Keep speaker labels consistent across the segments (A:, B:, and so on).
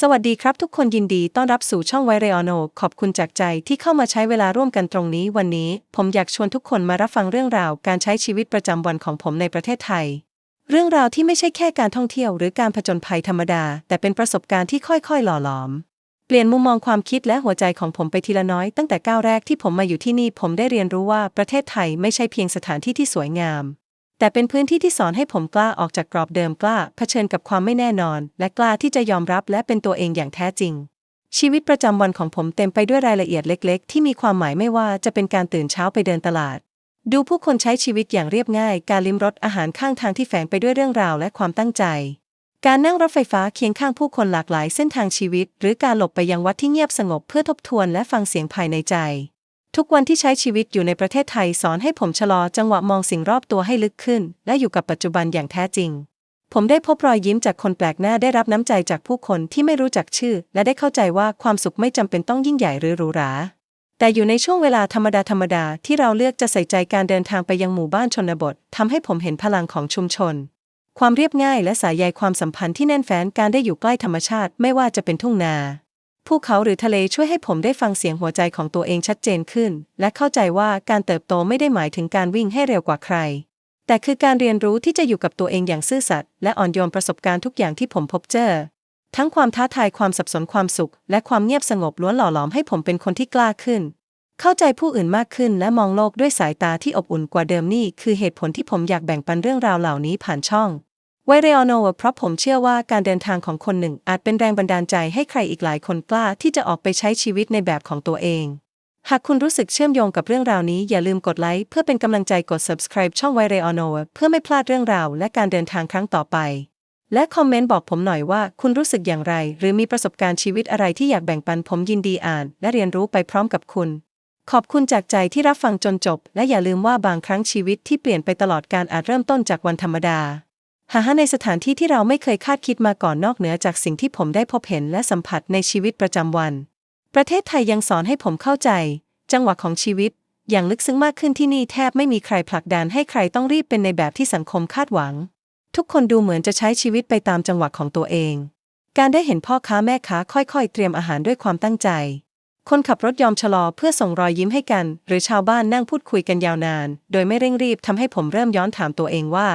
A: สวัสดีครับทุกคนยินดีต้อนรับสู่ช่องไวเรอโนขอบคุณจากใจที่เข้ามาใช้เวลาร่วมกันตรงนี้วันนี้ ผมอยากชวนทุกคนมารับฟังเรื่องราวการใช้ชีวิตประจำวันของผมในประเทศไทย เรื่องราวที่ไม่ใช่แค่การท่องเที่ยวหรือการผจญภัยธรรมดา แต่เป็นประสบการณ์ที่ค่อยๆ หล่อหลอม เปลี่ยนมุมมองความคิดและหัวใจของผมไปทีละน้อยตั้งแต่ก้าวแรกที่ผมมาอยู่ที่นี่ผมได้เรียนรู้ว่าประเทศไทยไม่ใช่เพียงสถานที่ที่สวยงาม แต่เป็นพื้นที่ที่สอนให้ผมกล้าออกจากกรอบเดิมกล้าเผชิญกับความไม่แน่นอน และกล้าที่จะยอมรับและเป็นตัวเองอย่างแท้จริง ชีวิตประจำวันของผมเต็มไปด้วยรายละเอียดเล็ก ๆ ที่มีความหมายไม่ว่าจะเป็นการตื่นเช้าไปเดินตลาด ดูผู้คนใช้ชีวิตอย่างเรียบง่าย การลิ้มรสอาหารข้างทางที่แฝงไปด้วยเรื่องราวและความตั้งใจ การนั่งรถไฟฟ้าเคียงข้างผู้คนหลากหลายเส้นทางชีวิต หรือการหลบไปยังวัดที่เงียบสงบเพื่อทบทวนและฟังเสียงภายในใจ ทุกวันที่ใช้ชีวิตอยู่ในประเทศไทยสอนให้ผมชะลอจังหวะมองสิ่งรอบตัวให้ลึกขึ้น และอยู่กับปัจจุบันอย่างแท้จริง ผมได้พบรอยยิ้มจากคนแปลกหน้าได้รับน้ำใจจากผู้คนที่ไม่รู้จักชื่อ และได้เข้าใจว่าความสุขไม่จำเป็นต้องยิ่งใหญ่หรือหรูหราแต่อยู่ในช่วงเวลาธรรมดาธรรมดาที่เราเลือกจะใส่ใจการเดินทางไปยังหมู่บ้านชนบททำให้ผมเห็นพลังของชุมชน ความเรียบง่ายและสายใยความสัมพันธ์ที่แน่นแฟ้นการได้อยู่ใกล้ธรรมชาติไม่ว่าจะเป็นทุ่งนา ภูเขาหรือทะเลช่วยให้ผมได้ฟังเสียงหัวใจของตัวเองชัดเจนขึ้น และเข้าใจว่าการเติบโตไม่ได้หมายถึงการวิ่งให้เร็วกว่าใคร แต่คือการเรียนรู้ที่จะอยู่กับตัวเองอย่างซื่อสัตย์และอ่อนโยนประสบการณ์ทุกอย่างที่ผมพบเจอ ทั้งความท้าทายความสับสนความสุข และความเงียบสงบล้วนหล่อหลอมให้ผมเป็นคนที่กล้าขึ้น เข้าใจผู้อื่นมากขึ้นและมองโลกด้วยสายตาที่อบอุ่นกว่าเดิมนี่คือเหตุผลที่ผมอยากแบ่งปันเรื่องราวเหล่านี้ผ่านช่อง ไวเรอโนเพราะผมเชื่อว่าการเดินทางของคนหนึ่งอาจเป็นแรงบันดาลใจให้ใครอีกหลายคนกล้าที่จะออกไปใช้ชีวิตในแบบของตัวเอง หากคุณรู้สึกเชื่อมโยงกับเรื่องราวนี้อย่าลืมกดไลค์เพื่อเป็นกำลังใจกด subscribe ช่องไวเรอโนเพื่อไม่พลาดเรื่องราวและการเดินทางครั้งต่อไป และคอมเมนต์บอกผมหน่อยว่าคุณรู้สึกอย่างไร หรือมีประสบการณ์ชีวิตอะไรที่อยากแบ่งปันผมยินดีอ่าน และเรียนรู้ไปพร้อมกับคุณ ขอบคุณจากใจที่รับฟังจนจบ และอย่าลืมว่าบางครั้งชีวิตที่เปลี่ยนไปตลอดการอาจเริ่มต้นจากวันธรรมดา หาในสถานที่ที่เราไม่เคยคาดคิดมาก่อนนอกเหนือจากสิ่งที่ผมได้พบเห็นและสัมผัสในชีวิตประจำวัน ประเทศไทยยังสอนให้ผมเข้าใจ จังหวะของชีวิต อย่างลึกซึ้งมากขึ้นที่นี่แทบไม่มีใครผลักดันให้ใครต้องรีบเป็นในแบบที่สังคมคาดหวัง ทุกคนดูเหมือนจะใช้ชีวิตไปตามจังหวะของตัวเอง การได้เห็นพ่อค้าแม่ค้าค่อยๆ เตรียมอาหารด้วยความตั้งใจ คนขับรถยอมชะลอเพื่อส่งรอยยิ้มให้กัน หรือชาวบ้านนั่งพูดคุยกันยาวนาน โดยไม่เร่งรีบทำให้ผมเริ่มย้อนถามตัวเองว่า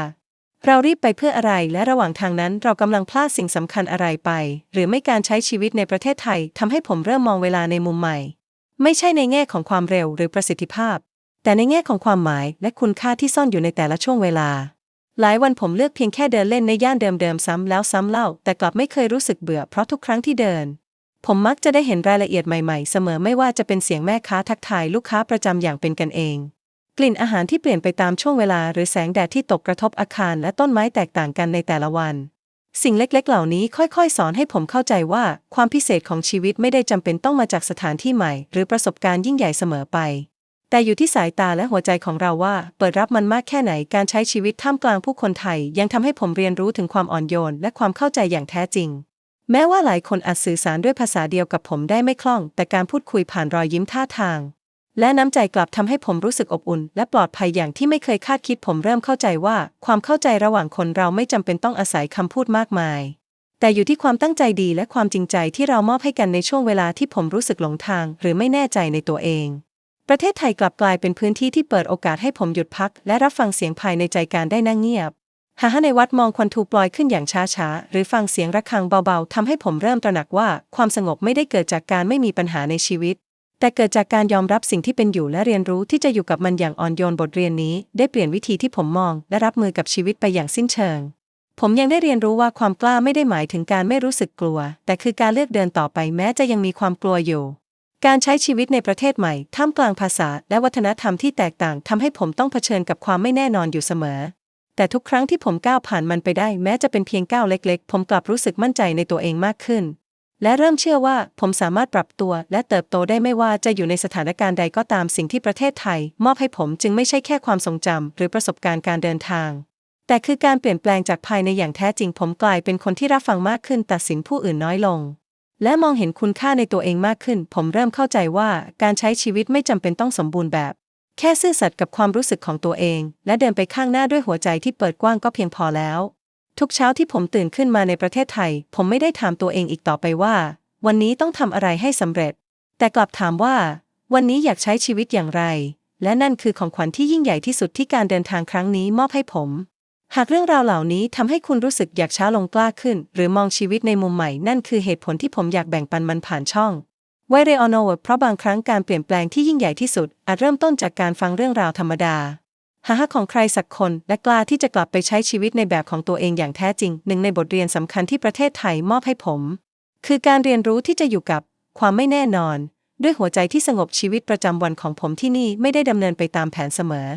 A: เรารีบไปเพื่ออะไรและระหว่างทางนั้นเรากำลังพลาดสิ่งสำคัญอะไรไป หรือไม่การใช้ชีวิตในประเทศไทยทำให้ผมเริ่มมองเวลาในมุมใหม่ ไม่ใช่ในแง่ของความเร็วหรือประสิทธิภาพ แต่ในแง่ของความหมายและคุณค่าที่ซ่อนอยู่ในแต่ละช่วงเวลา หลายวันผมเลือกเพียงแค่เดินเล่นในย่านเดิมๆซ้ำแล้วซ้ำเล่า แต่กลับไม่เคยรู้สึกเบื่อเพราะทุกครั้งที่เดิน ผมมักจะได้เห็นรายละเอียดใหม่ๆ เสมอไม่ว่าจะเป็นเสียงแม่ค้าทักทายลูกค้าประจำอย่างเป็นกันเอง กลิ่นอาหารที่เปลี่ยนไปตามช่วงเวลาหรือแสงแดดที่ตกกระทบอาคารและต้นไม้แตกต่างกันในแต่ละวัน สิ่งเล็กๆ เหล่านี้ค่อยๆ สอนให้ผมเข้าใจว่า ความพิเศษของชีวิตไม่ได้จำเป็นต้องมาจากสถานที่ใหม่ หรือประสบการณ์ยิ่งใหญ่เสมอไป แต่อยู่ที่สายตาและหัวใจของเราว่า เปิดรับมันมากแค่ไหนการใช้ชีวิตท่ามกลางผู้คนไทย ยังทำให้ผมเรียนรู้ถึงความอ่อนโยน และความเข้าใจอย่างแท้จริง แม้ว่าหลายคนอาจสื่อสารด้วยภาษาเดียวกับผมได้ไม่คล่อง แต่การพูดคุยผ่านรอยยิ้มท่าทาง และน้ำใจกลับทำให้ผมรู้สึกอบอุ่น และปลอดภัยอย่างที่ไม่เคยคาดคิดผมเริ่มเข้าใจว่า ความเข้าใจระหว่างคนเราไม่จำเป็นต้องอาศัยคำพูดมากมาย แต่อยู่ที่ความตั้งใจดีและความจริงใจที่เรามอบให้กันในช่วงเวลาที่ผมรู้สึกหลงทาง หรือไม่แน่ใจในตัวเอง ประเทศไทยกลับกลายเป็นพื้นที่ที่เปิดโอกาสให้ผมหยุดพัก และรับฟังเสียงภายในใจการได้นั่งเงียบหาในวัดมองควันทูปลอยขึ้นอย่างช้าๆ หรือฟังเสียงระฆังเบาๆทำให้ผมเริ่มตระหนักว่า ความสงบไม่ได้เกิดจากการไม่มีปัญหาในชีวิต แต่เกิดจากการยอมรับสิ่งที่เป็นอยู่และเรียนรู้ที่จะอยู่กับมันอย่างอ่อนโยนบทเรียนนี้ ได้เปลี่ยนวิธีที่ผมมอง และรับมือกับชีวิตไปอย่างสิ้นเชิง ผมยังได้เรียนรู้ว่าความกล้าไม่ได้หมายถึงการไม่รู้สึกกลัว แต่คือการเลือกเดินต่อไปแม้จะยังมีความกลัวอยู่ การใช้ชีวิตในประเทศใหม่ท่ามกลางภาษา และวัฒนธรรมที่แตกต่างทำให้ผมต้องเผชิญกับความไม่แน่นอนอยู่เสมอ แต่ทุกครั้งที่ผมก้าวผ่านมันไปได้ แม้จะเป็นเพียงก้าวเล็ก ๆ ผมกลับรู้สึกมั่นใจในตัวเองมากขึ้น และเริ่มเชื่อว่าผมสามารถปรับตัวและเติบโตได้ไม่ว่าจะอยู่ในสถานการณ์ใดก็ตามสิ่งที่ประเทศไทย มอบให้ผมจึงไม่ใช่แค่ความทรงจำหรือประสบการณ์การเดินทาง แต่คือการเปลี่ยนแปลงจากภายในอย่างแท้จริงผมกลายเป็นคนที่รับฟังมากขึ้นตัดสินผู้อื่นน้อยลง และมองเห็นคุณค่าในตัวเองมากขึ้น ผมเริ่มเข้าใจว่าการใช้ชีวิตไม่จำเป็นต้องสมบูรณ์แบบ แค่ซื่อสัตย์กับความรู้สึกของตัวเอง และเดินไปข้างหน้าด้วยหัวใจที่เปิดกว้างก็เพียงพอแล้ว ทุกเช้าที่ผมตื่นขึ้นมาในประเทศไทย ผมไม่ได้ถามตัวเองอีกต่อไปว่า วันนี้ต้องทำอะไรให้สำเร็จ แต่กลับถามว่า วันนี้อยากใช้ชีวิตอย่างไร และนั่นคือของขวัญที่ยิ่งใหญ่ที่สุดที่การเดินทางครั้งนี้มอบให้ผม หากเรื่องราวเหล่านี้ทำให้คุณรู้สึกอยากช้าลงกล้าขึ้น หรือมองชีวิตในมุมใหม่ นั่นคือเหตุผลที่ผมอยากแบ่งปันมันผ่านช่องไวเรอโนเพราะบางครั้งการเปลี่ยนแปลงที่ยิ่งใหญ่ที่สุดอาจเริ่มต้นจากการฟังเรื่องราวธรรมดา หาฮักของใครสักคนและกล้าที่จะกลับไปใช้ชีวิตในแบบของตัวเองอย่างแท้จริง หนึ่งในบทเรียนสำคัญที่ประเทศไทยมอบให้ผม คือการเรียนรู้ที่จะอยู่กับความไม่แน่นอน ด้วยหัวใจที่สงบชีวิตประจำวันของผมที่นี่ไม่ได้ดำเนินไปตามแผนเสมอ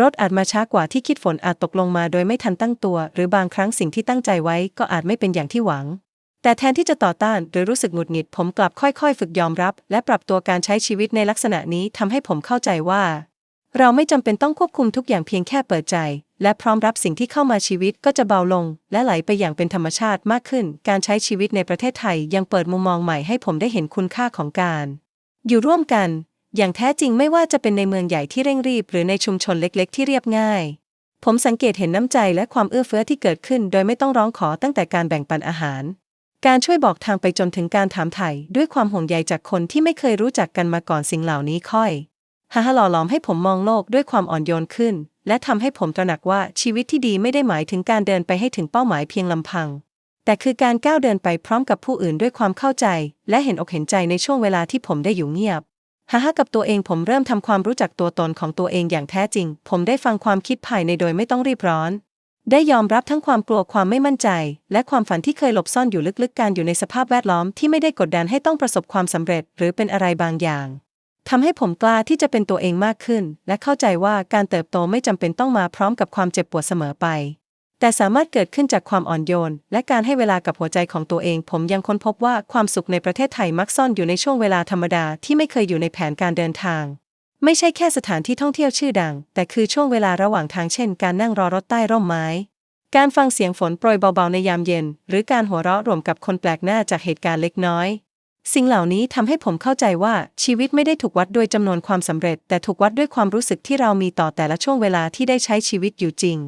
A: รถอาจมาช้ากว่าที่คิดฝนอาจตกลงมาโดยไม่ทันตั้งตัว หรือบางครั้งสิ่งที่ตั้งใจไว้ก็อาจไม่เป็นอย่างที่หวังแต่แทนที่จะต่อต้านหรือรู้สึกหงุดหงิดผมกลับค่อยๆ ฝึกยอมรับ และปรับตัวการใช้ชีวิตในลักษณะนี้ทำให้ผมเข้าใจว่า เราไม่จำเป็นต้องควบคุมทุกอย่างเพียงแค่เปิดใจ และพร้อมรับสิ่งที่เข้ามาชีวิตก็จะเบาลง และไหลไปอย่างเป็นธรรมชาติมากขึ้น การใช้ชีวิตในประเทศไทยยังเปิดมุมมองใหม่ให้ผมได้เห็นคุณค่าของการ อยู่ร่วมกัน อย่างแท้จริงไม่ว่าจะเป็นในเมืองใหญ่ที่เร่งรีบ หรือในชุมชนเล็ก ๆ ที่เรียบง่าย ผมสังเกตเห็นน้ำใจและความเอื้อเฟื้อที่เกิดขึ้น โดยไม่ต้องร้องขอตั้งแต่การแบ่งปันอาหาร การช่วยบอกทางไปจนถึงการถามไถ่ด้วยความห่วงใยจากคนที่ไม่เคยรู้จักกันมาก่อนสิ่งเหล่านี้ค่อย ฮาฮาหล่อหลอมให้ผมมองโลกด้วยความอ่อนโยนขึ้น และทำให้ผมตระหนักว่าชีวิตที่ดีไม่ได้หมายถึงการเดินไปให้ถึงเป้าหมายเพียงลำพัง แต่คือการก้าวเดินไปพร้อมกับผู้อื่นด้วยความเข้าใจ และเห็นอกเห็นใจในช่วงเวลาที่ผมได้อยู่เงียบฮ่าฮ่ากับตัวเองผมเริ่มทำความรู้จักตัวตนของตัวเองอย่างแท้จริง ผมได้ฟังความคิดภายในโดยไม่ต้องรีบร้อน ได้ยอมรับทั้งความกลัวความไม่มั่นใจ และความฝันที่เคยหลบซ่อนอยู่ลึกๆ การอยู่ในสภาพแวดล้อมที่ไม่ได้กดดันให้ต้องประสบความสำเร็จ หรือเป็นอะไรบางอย่าง ทำให้ผมกล้าที่จะเป็นตัวเองมากขึ้น และเข้าใจว่าการเติบโตไม่จำเป็นต้องมาพร้อมกับความเจ็บปวดเสมอไป แต่สามารถเกิดขึ้นจากความอ่อนโยน และการให้เวลากับหัวใจของตัวเอง ผมยังค้นพบว่าความสุขในประเทศไทยมักซ่อนอยู่ในช่วงเวลาธรรมดาที่ไม่เคยอยู่ในแผนการเดินทาง ไม่ใช่แค่สถานที่ท่องเที่ยวชื่อดัง แต่คือช่วงเวลาระหว่างทางเช่น การนั่งรอรถใต้ร่มไม้การฟังเสียงฝนโปรยเบาๆในยามเย็น หรือการหัวเราะรวมกับคนแปลกหน้าจากเหตุการณ์เล็กน้อย สิ่งเหล่านี้ทำให้ผมเข้าใจว่าชีวิตไม่ได้ถูกวัดด้วยจำนวนความสำเร็จ แต่ถูกวัดด้วยความรู้สึกที่เรามีต่อแต่ละช่วงเวลาที่ได้ใช้ชีวิตอยู่จริง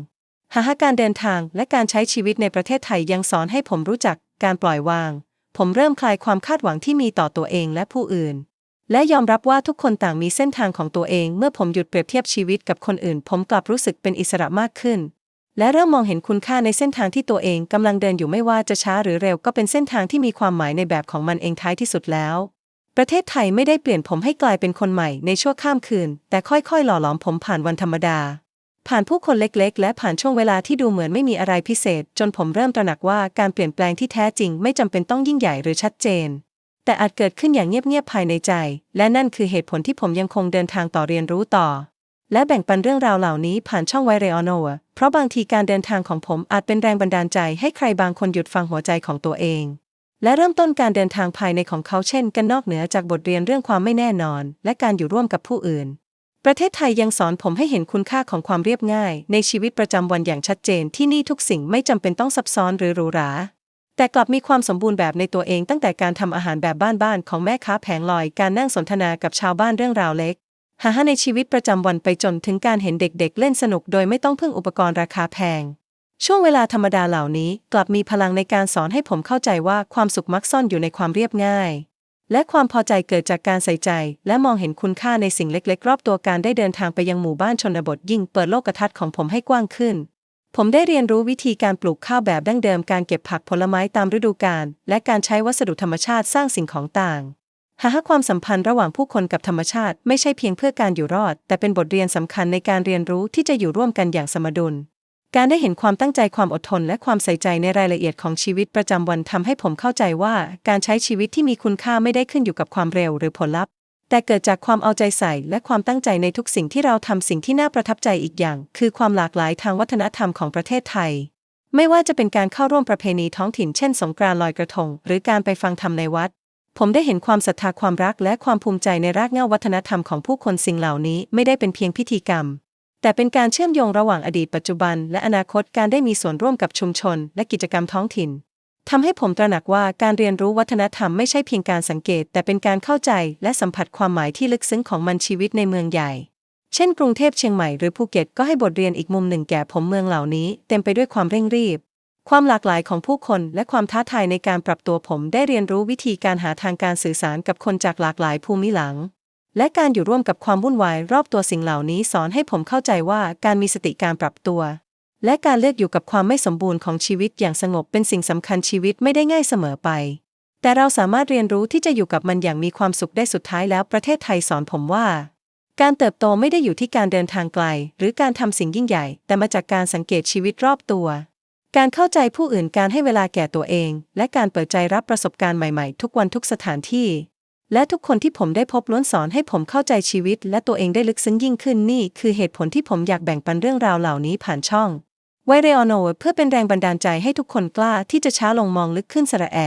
A: หากการเดินทางและการใช้ชีวิตในประเทศไทยยังสอนให้ผมรู้จักการปล่อยวาง ผมเริ่มคลายความคาดหวังที่มีต่อตัวเองและผู้อื่น และยอมรับว่าทุกคนต่างมีเส้นทางของตัวเอง เมื่อผมหยุดเปรียบเทียบชีวิตกับคนอื่น ผมกลับรู้สึกเป็นอิสระมากขึ้น และเริ่มมองเห็นคุณค่าในเส้นทางที่ตัวเองกำลังเดินอยู่ไม่ว่าจะช้าหรือเร็วก็เป็นเส้นทางที่มีความหมายในแบบของมันเองท้ายที่สุดแล้ว ประเทศไทยไม่ได้เปลี่ยนผมให้กลายเป็นคนใหม่ในชั่วข้ามคืน แต่ค่อยๆ หล่อหลอมผมผ่านวันธรรมดา ผ่านผู้คนเล็กๆ และผ่านช่วงเวลาที่ดูเหมือนไม่มีอะไรพิเศษ จนผมเริ่มตระหนักว่าการเปลี่ยนแปลงที่แท้จริงไม่จำเป็นต้องยิ่งใหญ่หรือชัดเจนแต่อาจเกิดขึ้นอย่างเงียบๆภายในใจ และนั่นคือเหตุผลที่ผมยังคงเดินทางต่อเรียนรู้ต่อ และแบ่งปันเรื่องราวเหล่านี้ผ่านช่องไวเรอโนเพราะบางทีการเดินทางของผมอาจเป็นแรงบันดาลใจให้ใครบางคนหยุดฟังหัวใจของตัวเอง และเริ่มต้นการเดินทางภายในของเขาเช่น กันนอกเหนือจากบทเรียนเรื่องความไม่แน่นอน และการอยู่ร่วมกับผู้อื่น ประเทศไทยยังสอนผมให้เห็นคุณค่าของความเรียบง่าย ในชีวิตประจำวันอย่างชัดเจนที่นี่ทุกสิ่งไม่จำเป็นต้องซับซ้อนหรือหรูหราแต่กลับมีความสมบูรณ์แบบในตัวเองตั้งแต่การทำอาหารแบบบ้านๆของแม่ค้าแผงลอย การนั่งสนทนากับชาวบ้านเรื่องราวเล็ก หาในชีวิตประจำวันไปจนถึงการเห็นเด็กๆ เล่นสนุกโดยไม่ต้องพึ่งอุปกรณ์ราคาแพง ช่วงเวลาธรรมดาเหล่านี้กลับมีพลังในการสอนให้ผมเข้าใจว่าความสุขมักซ่อนอยู่ในความเรียบง่าย และความพอใจเกิดจากการใส่ใจ และมองเห็นคุณค่าในสิ่งเล็กๆ รอบตัวการได้เดินทางไปยังหมู่บ้านชนบทยิ่งเปิดโลกทัศน์ของผมให้กว้างขึ้นผมได้เรียนรู้วิธีการปลูกข้าวแบบดั้งเดิมการเก็บผักผลไม้ตามฤดูกาลและการใช้วัสดุธรรมชาติสร้างสิ่งของต่าง หากความสัมพันธ์ระหว่างผู้คนกับธรรมชาติไม่ใช่เพียงเพื่อการอยู่รอด แต่เป็นบทเรียนสำคัญในการเรียนรู้ที่จะอยู่ร่วมกันอย่างสมดุล การได้เห็นความตั้งใจความอดทน และความใส่ใจในรายละเอียดของชีวิตประจำวันทำให้ผมเข้าใจว่า การใช้ชีวิตที่มีคุณค่าไม่ได้ขึ้นอยู่กับความเร็วหรือผลลัพธ์ แต่เกิดจากความเอาใจใส่ และความตั้งใจในทุกสิ่งที่เราทำสิ่งที่น่าประทับใจอีกอย่าง คือความหลากหลายทางวัฒนธรรมของประเทศไทยไม่ว่าจะเป็นการเข้าร่วมประเพณีท้องถิ่นเช่นสงกรานต์ลอยกระทง หรือการไปฟังธรรมในวัด ผมได้เห็นความศรัทธาความรักและความภูมิใจในรากเหง้าวัฒนธรรมของผู้คนสิ่งเหล่านี้ไม่ได้เป็นเพียงพิธีกรรม แต่เป็นการเชื่อมโยงระหว่างอดีตปัจจุบัน และอนาคตการได้มีส่วนร่วมกับชุมชน และกิจกรรมท้องถิ่นทำให้ผมตระหนักว่าการเรียนรู้วัฒนธรรมไม่ใช่เพียงการสังเกต แต่เป็นการเข้าใจและสัมผัสความหมายที่ลึกซึ้งของมันชีวิตในเมืองใหญ่ เช่น กรุงเทพเชียงใหม่หรือภูเก็ตก็ให้บทเรียนอีกมุมหนึ่งแก่ผมเมืองเหล่านี้ เต็มไปด้วยความเร่งรีบ ความหลากหลายของผู้คนและความท้าทายในการปรับตัวผมได้เรียนรู้วิธีการหาทางการสื่อสารกับคนจากหลากหลายภูมิหลัง และการอยู่ร่วมกับความวุ่นวายรอบตัวสิ่งเหล่านี้สอนให้ผมเข้าใจว่าการมีสติการปรับตัว และการเลือกอยู่กับความไม่สมบูรณ์ของชีวิตอย่างสงบเป็นสิ่งสำคัญชีวิตไม่ได้ง่ายเสมอไป แต่เราสามารถเรียนรู้ที่จะอยู่กับมันอย่างมีความสุขได้สุดท้ายแล้วประเทศไทยสอนผมว่าการเติบโตไม่ได้อยู่ที่การเดินทางไกล หรือการทำสิ่งยิ่งใหญ่ แต่มาจากการสังเกตชีวิตรอบตัว การเข้าใจผู้อื่นการให้เวลาแก่ตัวเอง และการเปิดใจรับประสบการณ์ใหม่ๆ ทุกวันทุกสถานที่ และทุกคนที่ผมได้พบล้วนสอนให้ผมเข้าใจชีวิต และตัวเองได้ลึกซึ้งยิ่งขึ้นนี่ คือเหตุผลที่ผมอยากแบ่งปันเรื่องราวเหล่านี้ผ่านช่องไวเรอโนเพื่อเป็นแรงบันดาลใจให้ทุกคนกล้าที่จะช้าลงมองลึกขึ้นสระแอ